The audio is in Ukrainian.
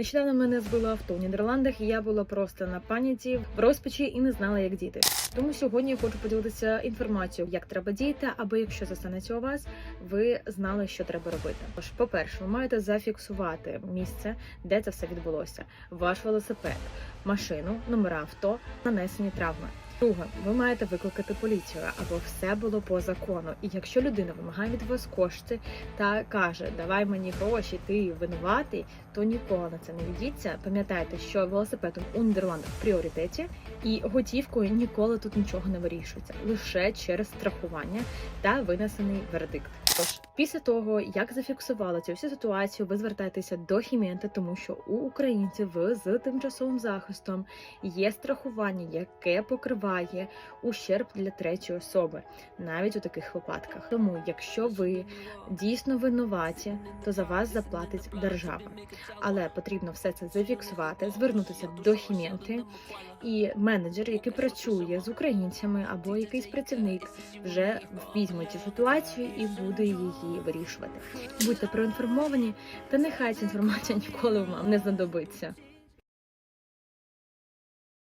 Нещодавно мене збило авто в Нідерландах, і я була просто на паніці в розпачі і не знала, як діяти. Тому сьогодні я хочу поділитися інформацією, як треба діяти, аби якщо застанеться у вас, ви знали, що треба робити. Тож, по-перше, ви маєте зафіксувати місце, де це все відбулося: ваш велосипед, машину, номера авто, нанесені травми. Друге, ви маєте викликати поліцію, аби все було по закону. І якщо людина вимагає від вас кошти та каже, давай мені гроші, ти винуватий, то ніколи на це не ведіться. Пам'ятайте, що велосипедом у Нідерландах в пріоритеті, і готівкою ніколи тут нічого не вирішується, лише через страхування та винесений вердикт. Тож, після того, як зафіксували цю всю ситуацію, ви звертаєтеся до хімієнта, тому що у українців з тимчасовим захистом є страхування, яке покриває ущерб для третьої особи, навіть у таких випадках. Тому, якщо ви дійсно винуваті, то за вас заплатить держава. Але потрібно все це зафіксувати, звернутися до хімієнти і менеджер, який працює з українцями, або якийсь працівник вже візьме цю ситуацію і буде її вирішувати. Будьте проінформовані, та нехай ця інформація ніколи вам не знадобиться.